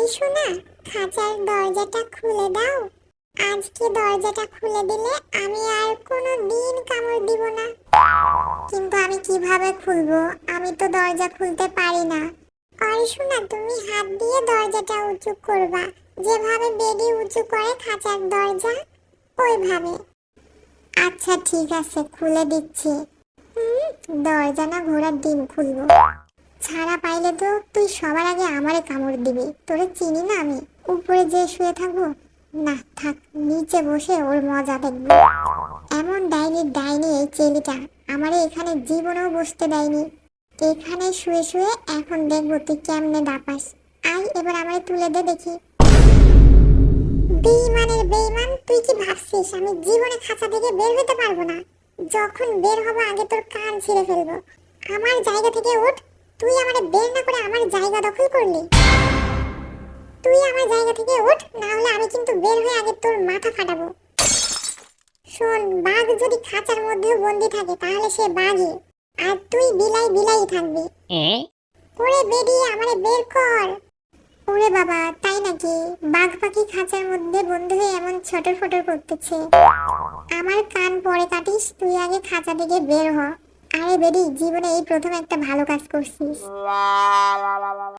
আরে শোনা, খাঁচার দরজাটা খুলে দাও। আজকে দরজাটা খুলে দিলে আমি আর কোনো দিন কামড় দিব না। কিন্তু আমি কীভাবে খুলবো? আমি তো দরজা খুলতে পারি না। আরে শোনা, তুমি হাত দিয়ে দরজাটা উঁচু করবা। যেভাবে বেডি উঁচু করে খাঁচার দরজা, ওইভাবে। আচ্ছা ঠিক আছে, খুলে দিচ্ছি। দরজা না ঘোড়ার ডিম খুলবো। ছাড়া পাইলে তো তুই সবার আগে আমারে কামড় দিবি। তোরে চিনি না আমি। উপরে যে শুয়ে থাকব? না, থাক, নিচে বসে ওর মজা দেখব। এমন ডাইনি ডাইনি এই চেলিটা। আমারে এখানে জীবনেও বসতে দেয়নি। এখানে শুয়ে শুয়ে এখন দেখব তুই কেমনে দাপাস। আই এবার আমারে তুলে দে দেখি। বেইমানের বেইমান, তুই কি ভাবছিস? আমি জীবনে খাঁচা থেকে বের হতে পারব না। যখন বের হব, আগে তোর কান ছিঁড়ে ফেলব। আমার জায়গা থেকে উঠ। তুই আমারে বের না করে আমার জায়গা দখল করলি। তুই আমার জায়গা থেকে উঠ না হলে আমি কিন্তু বের হয়ে আগে তোর মাথা ফাটাবো। শোন বাঘ যদি খাঁচার মধ্যেও বন্দি থাকে তাহলে সে বাঘই। আর তুই বিলাই বিলাই থাকবি। ওরে বেরিয়ে আমারে বের কর। ওরে বাবা তাই নাকি? বাঘ পাখি খাঁচার মধ্যে বন্ধু হয়ে এমন ছটর ফটর করতেছে। আমার কান পরে কাটিস তুই আগে খাঁচা থেকে বের হ। আরে বেরি জীবনে এই প্রথম একটা ভালো কাজ করছিস।